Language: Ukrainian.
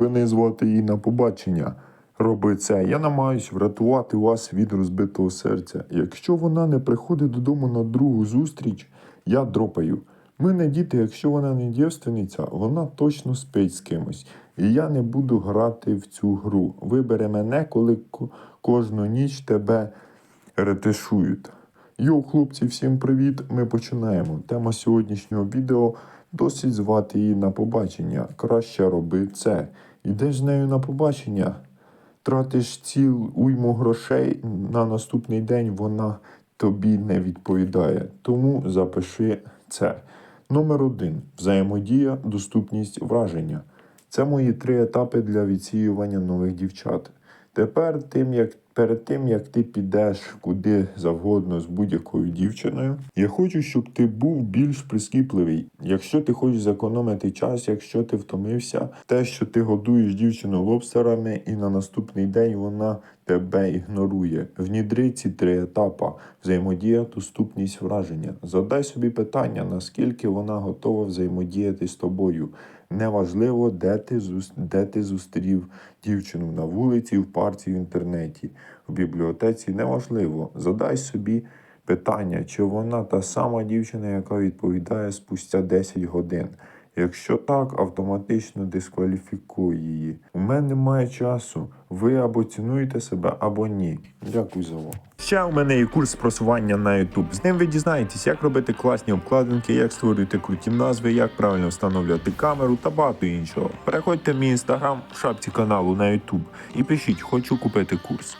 Припини звати її на побачення. Роби це. Я намагаюсь врятувати вас від розбитого серця. Якщо вона не приходить додому на другу зустріч, я дропаю. Ми не діти, якщо вона не дівственниця, вона точно спить з кимось. І я не буду грати в цю гру. Вибери мене, коли кожну ніч тебе ретишують. Йоу, хлопці, всім привіт! Ми починаємо. Тема сьогоднішнього відео досить звати її на побачення. Краще роби це. Ідеш з нею на побачення, тратиш ціл уйму грошей, на наступний день вона тобі не відповідає. Тому запиши це. Номер один взаємодія, доступність враження. Це мої три етапи для відсіювання нових дівчат. Тепер, тим, як, перед тим як ти підеш куди завгодно з будь-якою дівчиною, я хочу, щоб ти був більш прискіпливий. Якщо ти хочеш зекономити час, якщо ти втомився, те, що ти годуєш дівчину лобстерами, і на наступний день вона тебе ігнорує. Внідри ці три етапи: взаємодія, доступність враження. Задай собі питання, наскільки вона готова взаємодіяти з тобою. Неважливо, де ти, де ти зустрів дівчину на вулиці, в парці, в інтернеті, в бібліотеці. Неважливо. Задай собі питання, чи вона та сама дівчина, яка відповідає спустя 10 годин. Якщо так, автоматично дискваліфікуй її. У мене немає часу. Ви або цінуєте себе, або ні. Дякую за увагу. Ще у мене є курс просування на YouTube. З ним ви дізнаєтесь, як робити класні обкладинки, як створювати круті назви, як правильно встановлювати камеру та багато іншого. Переходьте в мій інстаграм в шапці каналу на YouTube і пишіть, хочу купити курс.